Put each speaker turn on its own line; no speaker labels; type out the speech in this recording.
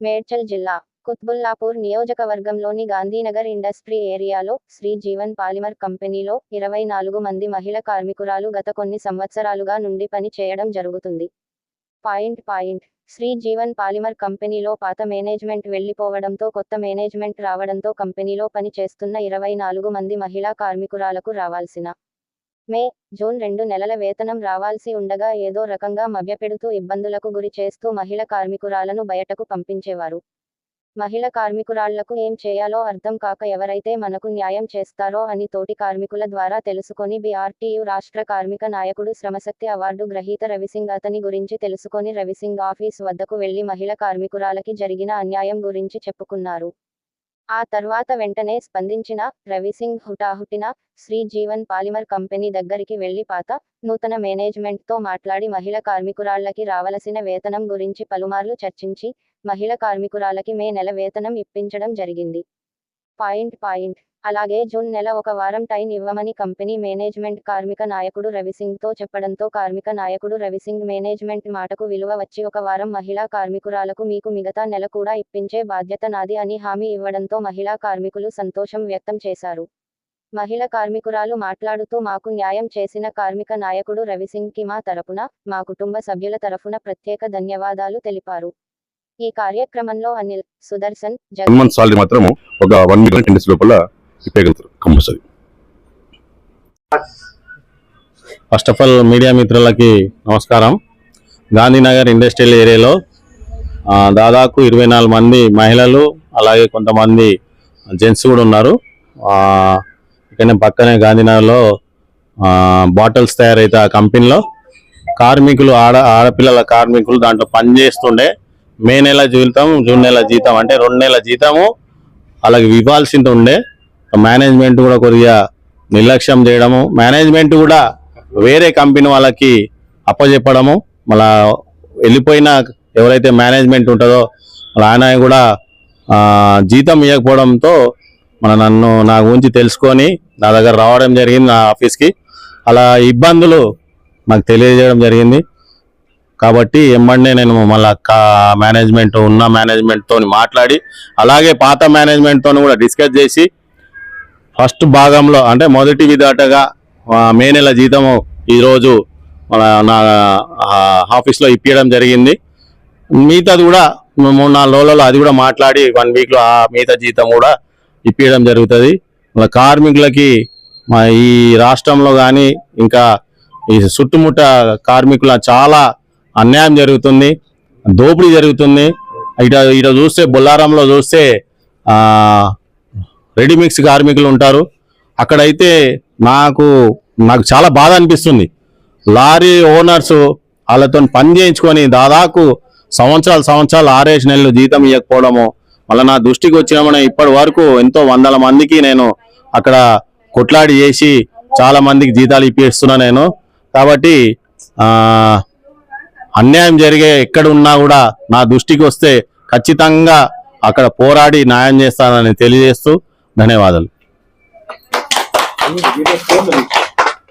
మేడ్చల్ జిల్లా కుత్బుల్లాపూర్ నియోజకవర్గంలోని గాంధీనగర్ ఇండస్ట్రీ ఏరియాలో శ్రీ జీవన్ పాలిమర్ కంపెనీలో ఇరవై నాలుగు మంది మహిళ కార్మికురాలు గత కొన్ని సంవత్సరాలుగా నుండి పని చేయడం జరుగుతుంది. Point point. Shri Jeevan polymer కంపెనీలో పాత మేనేజ్మెంట్ వెళ్ళిపోవడంతో కొత్త మేనేజ్మెంట్ రావడంతో కంపెనీలో పని చేస్తున్న ఇరవై నాలుగు మంది మహిళా కార్మికురాలకు రావాల్సిన మే జూన్ రెండు నెలల వేతనం రావాల్సి ఉండగా ఏదో రకంగా మభ్యపెడుతూ ఇబ్బందులకు గురి చేస్తూ మహిళ కార్మికురాలను బయటకు పంపించేవారు. మహిళ కార్మికురాళ్ళకు ఏం చేయాలో అర్థం కాక ఎవరైతే మనకు న్యాయం చేస్తారో అని తోటి కార్మికుల ద్వారా తెలుసుకొని బీఆర్టీయు రాష్ట్ర కార్మిక నాయకుడు శ్రమశక్తి అవార్డు గ్రహీత రవిసింగ్ అతని గురించి తెలుసుకొని రవిసింగ్ ఆఫీస్ వద్దకు వెళ్ళి మహిళ కార్మికురాలకి జరిగిన అన్యాయం గురించి చెప్పుకున్నారు. ఆ తర్వాత వెంటనే స్పందించిన రవిసింగ్ హుటాహుటిన శ్రీ జీవన్ పాలిమర్ కంపెనీ దగ్గరికి వెళ్ళి పాత నూతన మేనేజ్మెంట్తో మాట్లాడి మహిళ కార్మికురాళ్ళకి రావలసిన వేతనం గురించి పలుమార్లు చర్చించి మహిళ కార్మికురాలకి మే నెల వేతనం ఇప్పించడం జరిగింది. Point point. అలాగే జూన్ నెల ఒక వారం టైం ఇవ్వమని కంపెనీ మేనేజ్మెంట్ కార్మిక నాయకుడు రవిసింగ్తో చెప్పడంతో కార్మిక నాయకుడు రవిసింగ్ మేనేజ్మెంట్ మాటకు విలువ వచ్చి ఒక వారం మహిళా కార్మికురాలకు మీకు మిగతా నెల కూడా ఇప్పించే బాధ్యత నాది అని హామీ ఇవ్వడంతో మహిళా కార్మికులు సంతోషం వ్యక్తం చేశారు. మహిళ కార్మికురాలు మాట్లాడుతూ మాకు న్యాయం చేసిన కార్మిక నాయకుడు రవిసింగ్కి మా తరపున మా కుటుంబ సభ్యుల తరఫున ప్రత్యేక ధన్యవాదాలు తెలిపారు. ఈ కార్యక్రమంలో అనిల్ సుదర్శన్ జగన్.
సాలరీ మాత్రం ఒక వన్ వీక్ టెన్ డేస్ లోపల ఇప్పగలుగుతారు compulsory.
First of all media మిత్రులకి నమస్కారం. గాంధీనగర్ ఇండస్ట్రియల్ ఏరియాలో ఆ, దాదాపు ఇరవై నాలుగు మంది మహిళలు అలాగే కొంతమంది జెంట్స్ కూడా ఉన్నారు. ఆ, ఇక్కడనే పక్కనే గాంధీనగర్లో బాటిల్స్ తయారైతే ఆ కంపెనీలో. కార్మికులు ఆడ ఆడపిల్లల కార్మికులు దాంట్లో పని చేస్తుండే మే నెల జీతం జూన్ నెల జీతం అంటే రెండు నెలల జీతము అలాగే ఇవ్వాల్సింది ఉండే మేనేజ్మెంట్ కూడా కొద్దిగా నిర్లక్ష్యం చేయడము. మేనేజ్మెంట్ కూడా వేరే కంపెనీ వాళ్ళకి అప్పచెప్పడము మళ్ళా వెళ్ళిపోయిన ఎవరైతే మేనేజ్మెంట్ ఉంటుందో ఆయన కూడా జీతం ఇవ్వకపోవడంతో మన నన్ను నా గురించి తెలుసుకొని నా దగ్గర రావడం జరిగింది నా ఆఫీస్కి. అలా ఇబ్బందులు నాకు తెలియజేయడం జరిగింది. కాబట్టి ఎమ్మడే నేను మళ్ళీ మేనేజ్మెంట్ ఉన్న మేనేజ్మెంట్ తోని మాట్లాడి అలాగే పాత మేనేజ్మెంట్ తోని కూడా డిస్కస్ చేసి ఫస్ట్ భాగంలో అంటే మొదటి విధాటగా మే నెల జీతము ఈరోజు మన నా ఆఫీస్లో ఇప్పించడం జరిగింది. మిగతాది కూడా మూడు నాలుగు రోజులలో అది కూడా మాట్లాడి వన్ వీక్లో ఆ మిగతా జీతం కూడా ఇప్పించడం జరుగుతుంది. మన కార్మికులకి మా ఈ రాష్ట్రంలో కానీ ఇంకా ఈ చుట్టుముట్ట కార్మికుల చాలా అన్యాయం జరుగుతుంది దోపిడీ జరుగుతుంది. ఇట ఇట చూస్తే బొల్లారంలో చూస్తే రెడీమిక్స్ కార్మికులు ఉంటారు. అక్కడైతే నాకు నాకు చాలా బాధ అనిపిస్తుంది. లారీ ఓనర్స్ వాళ్ళతో పని చేయించుకొని దాదాపు సంవత్సరాలు సంవత్సరాలు ఆరేసి నెలలు జీతం ఇవ్వకపోవడము మళ్ళీ నా దృష్టికి వచ్చినామని ఇప్పటి వరకు ఎంతో వందల మందికి నేను అక్కడ కొట్లాడి చేసి చాలా మందికి జీతాలు ఇప్పిస్తున్నా నేను. కాబట్టి అన్యాయం జరిగే ఎక్కడ ఉన్నా కూడా నా దృష్టికి వస్తే ఖచ్చితంగా అక్కడ పోరాడి న్యాయం చేస్తానని తెలియజేస్తూ ధన్యవాదాలు.